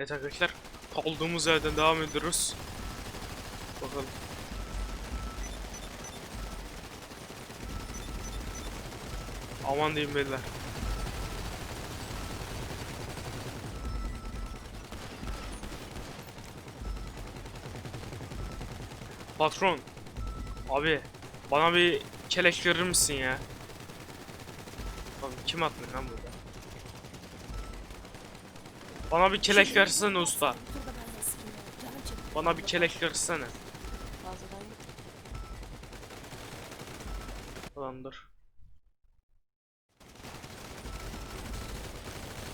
Evet arkadaşlar kaldığımız yerden devam ediyoruz. Bakalım. Aman diyeyim beyler. Patron. Abi bana bir keleş verir misin ya? Abi kim atmış lan burada? Bana bir keleş versene usta. Bana bir keleş versene. Dur.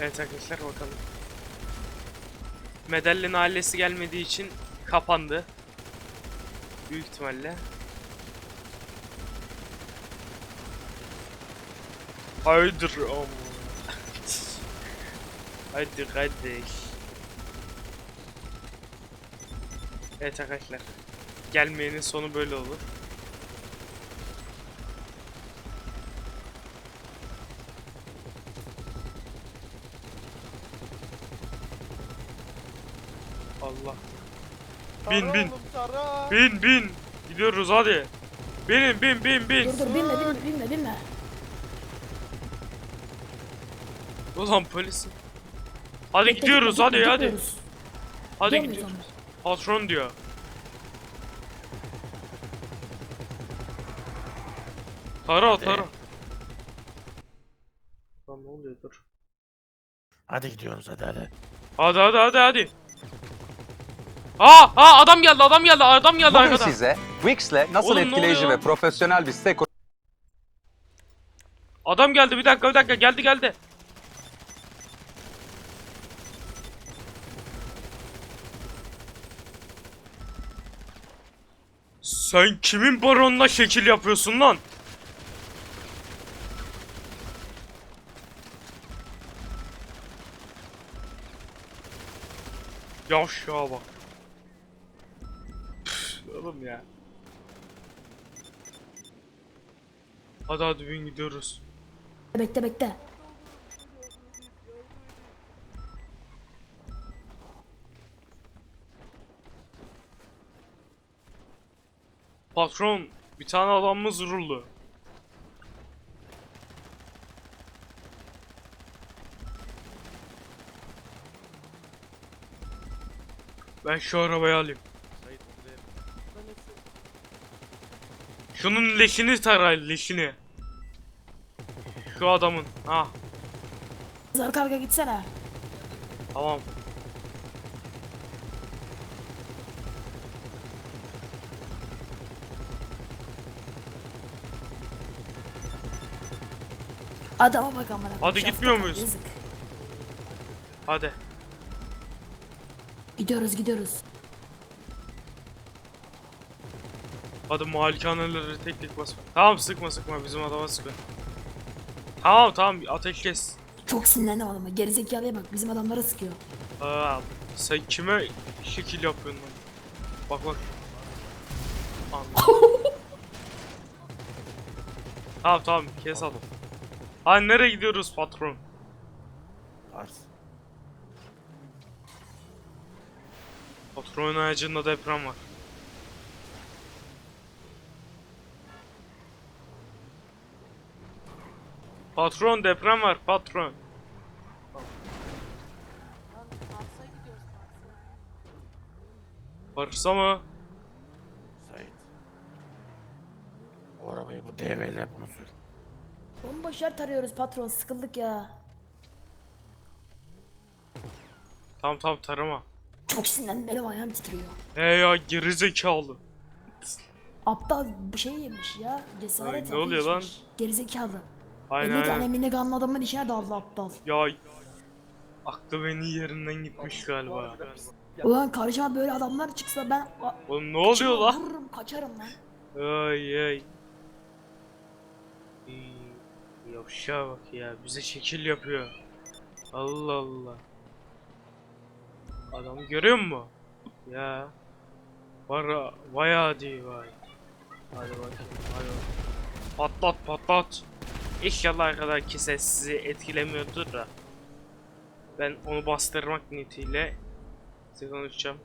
Evet arkadaşlar bakalım. Medellin ailesi gelmediği için kapandı. Büyük ihtimalle. Haydır ama. Haydi kardeş. Evet arkadaşlar. Gelmeyenin sonu böyle olur. Allah. Bin bin. Bin bin. Gidiyoruz hadi. Binin bin bin bin. Dur dur binme binme binme binme. Ulan polis. Hadi Bekle, gidiyoruz hadi hadi. Hadi Gidiyor muyuz gidiyoruz. ama? Patron diyor. Tara tara. Lan ne oluyor dur. Hadi gidiyoruz hadi hadi. Hadi hadi hadi hadi. Aa, aa adam geldi adam geldi adam geldi Bugün arkadan. size Wix'le nasıl Oğlum ne etkileyici oluyor ve lan? profesyonel bir site Adam geldi bir dakika bir dakika geldi geldi. Sen kimin baronuna şekil yapıyorsun lan? Yavşağa bak. Püf, Oğlum ya. Hadi hadi bin gidiyoruz. Bekle bekle. Patron, bir tane adamımız vuruldu. Ben şu arabayı alayım. Şunun leşini taray, leşini. Şu adamın. Ha, Zar karga gitsene. tamam. Adama bak amına. Hadi şafta gitmiyor muyuz? Yazık. Hadi. Gidiyoruz gidiyoruz. Hadi malikaneleri tek tek basma. Tamam sıkma sıkma bizim adama sıkma. Tamam tamam ateş kes. Çok sinirlendim adama. Gerizekalıya bak bizim adamlara sıkıyor. Aa, sen kime şekil yapıyorsun lan? Bak bak. Tamam tamam kes adam. Ha nereye gidiyoruz patron? Pars. Patronun ağacında deprem var. Patron deprem var patron. Varsa mı? Sait. Arabayı bu DV'le bunu sür. Bomboş yer tarıyoruz patron sıkıldık ya. Tamam tamam tarama. Çok sinirlendim benim ayağım titriyor. He ya gerizekalı. Aptal bir şey yemiş ya. Cesaret Ay, ne oluyor lan? Gerizekalı. Aynen 50 tane aynen. minigunlu adamın içine daldı aptal. Ya aklı beni yerinden gitmiş galiba. Ulan karşıma böyle adamlar çıksa ben Oğlum ne oluyor lan? vururum kaçarım lan. Ay ay. İyi, Yavşağa bak ya bize şekil yapıyor. Allah Allah. Adamı görüyor musun? Ya. Var vay hadi vay. Hadi bakayım hadi. Patlat patlat. İnşallah kadar ki ses sizi etkilemiyordur da. Ben onu bastırmak niyetiyle size konuşacağım.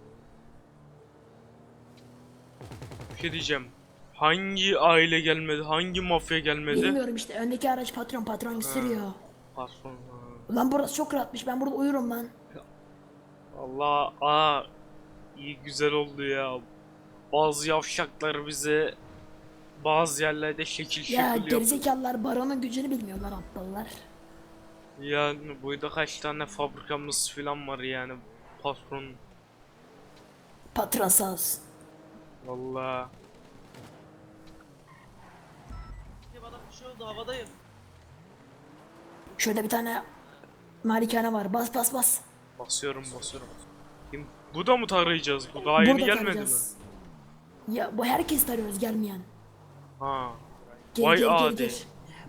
Bir şey diyeceğim. Hangi aile gelmedi? Hangi mafya gelmedi? Bilmiyorum işte öndeki araç patron patron sürüyor. Patron. Ulan burası çok rahatmış ben burada uyurum lan. Allah aa iyi güzel oldu ya. Bazı yavşaklar bize bazı yerlerde şekil şekil Ya yapıyor. gerizekalılar baronun gücünü bilmiyorlar aptallar. Yani burada kaç tane fabrikamız falan var yani patron. Patron sağ olsun. Valla. Bana bir şey oldu havadayım. Şöyle bir tane malikane var bas bas bas. Basıyorum basıyorum. Kim? Bu da mı tarayacağız? Bu daha yeni Burada gelmedi kalacağız. Ya bu herkes tarıyoruz gelmeyen. mi? Ha. Gel Vay gel gel adi. gel.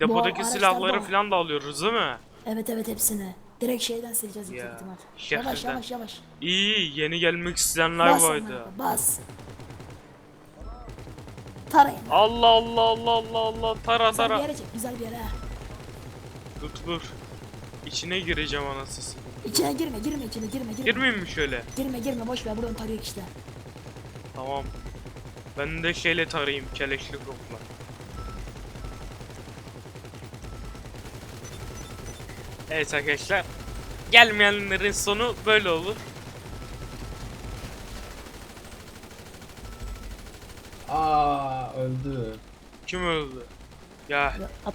Depodaki araçlar silahları bu. falan da alıyoruz değil mi? Evet evet hepsini. Direkt şeyden sileceğiz yüksek Ya, ihtimal. şehirden. Yavaş yavaş yavaş. İyi yeni gelmek isteyenler Bas vardı. onlara, bas. Tarayın. Allah Allah Allah Allah Allah tara Güzel bir tara. yere çek güzel bir yere. ha. Dur dur. İçine gireceğim anasını. İçine girme girme içine girme girme. Girmeyeyim mi şöyle? Girme girme boş ver buradan tarıyor işte. Tamam. Ben de şeyle tarayayım keleşli kokla. Evet arkadaşlar. Gelmeyenlerin sonu böyle olur. Aa öldü. Kim öldü? Ya Ya, at-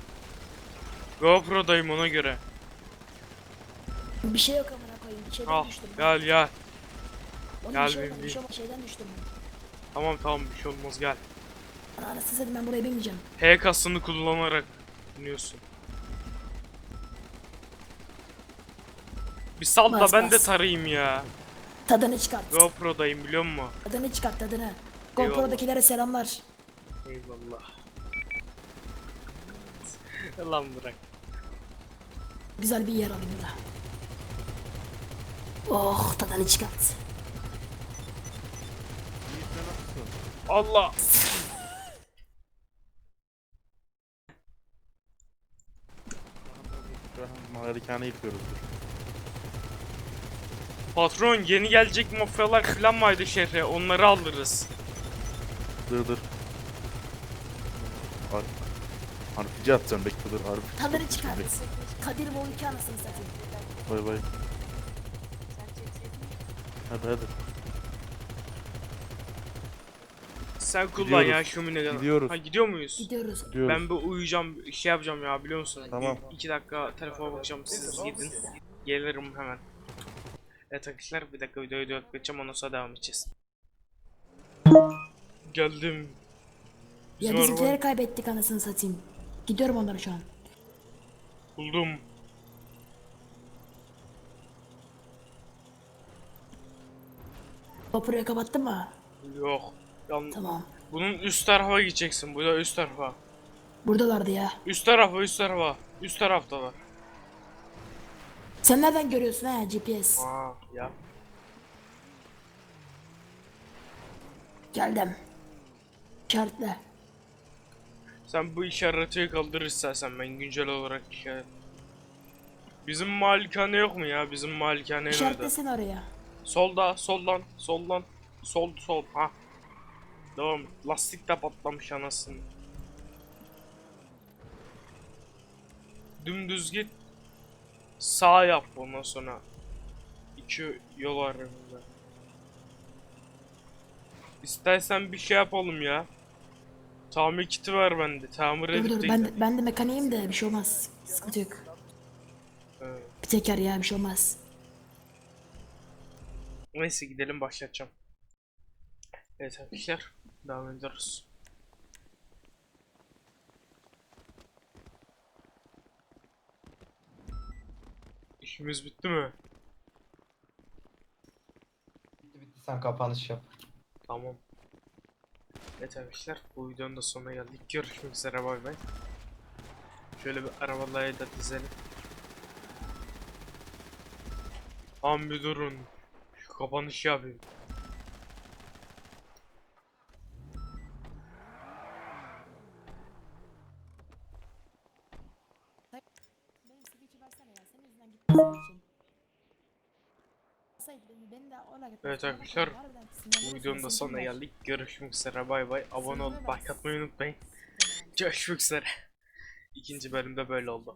GoPro'dayım ona göre. Bir şey yok amına koyayım. Bir şeyden Al düştüm. gel gel. Oğlum gel bir şey benim olmadı, bir şey olmadı. Şeyden düştüm. Tamam tamam bir şey olmaz gel. Ana anasını satayım ben buraya binmeyeceğim. H kasını kullanarak biniyorsun. Bir sal da Bas, ben de bas. tarayayım ya. Tadını çıkart. GoPro'dayım biliyor musun? Tadını çıkart tadını. Eyvallah. GoPro'dakilere selamlar. Eyvallah. Lan bırak. Güzel bir yer alayım da. Oh tadını çıkart. Allah. Malikane yıkıyoruz. Patron yeni gelecek mafyalar falan vardı şehre onları alırız. Dur dur. Harpici atacağım bekle dur harpici. Tadını çıkart. Kadir bu iki anasını satayım. Bay bay. Hadi hadi. Sen kullan Gidiyoruz. ya şömineden. Gidiyoruz. Ha gidiyor muyuz? Gidiyoruz. Diyoruz. Ben bir uyuyacağım şey yapacağım ya biliyor musun? Tamam. İki dakika telefona bakacağım siz gidin. Gelirim hemen. Evet arkadaşlar bir dakika videoyu dört geçeceğim ondan sonra devam edeceğiz. Geldim. Ya Bizim bizimkileri kaybettik anasını satayım. Gidiyorum onlara şu an. buldum. GoPro'yu kapattın mı? Yok. Yan... Tamam. Bunun üst tarafa gideceksin. Bu da üst tarafa. Buradalardı ya. Üst tarafa üst tarafa. Üst taraftalar. Sen nereden görüyorsun ha GPS? Aa ya. Geldim. İşaretle. Sen bu işareti kaldır istersen ben güncel olarak işaret. Bizim malikane yok mu ya? Bizim malikane nerede? İşaretlesin oraya. Solda, soldan, soldan. Sol, sol. Ha. Devam. Lastik de patlamış anasını. Dümdüz git. Sağ yap ondan sonra. İki yol önünde. İstersen bir şey yapalım ya. Tamir kiti ver bende. Tamir Dur edip dur de ben, gidelim. ben de mekaniğim de bir şey olmaz. Sıkıntı yok. Evet. Bir teker ya bir şey olmaz. Neyse gidelim başlatacağım. Evet arkadaşlar devam ediyoruz. İşimiz bitti mi? Bitti bitti sen kapanış yap. Tamam. Evet arkadaşlar bu videonun da sonuna geldik. Görüşmek üzere bay bay. Şöyle bir arabaları da dizelim. Tam bir durun. Şu kapanışı yapayım. Evet arkadaşlar, Bu videonun da sonuna geldik. Görüşmek üzere bay bay. Abone olup like atmayı unutmayın. Görüşmek üzere. İkinci bölümde böyle oldu.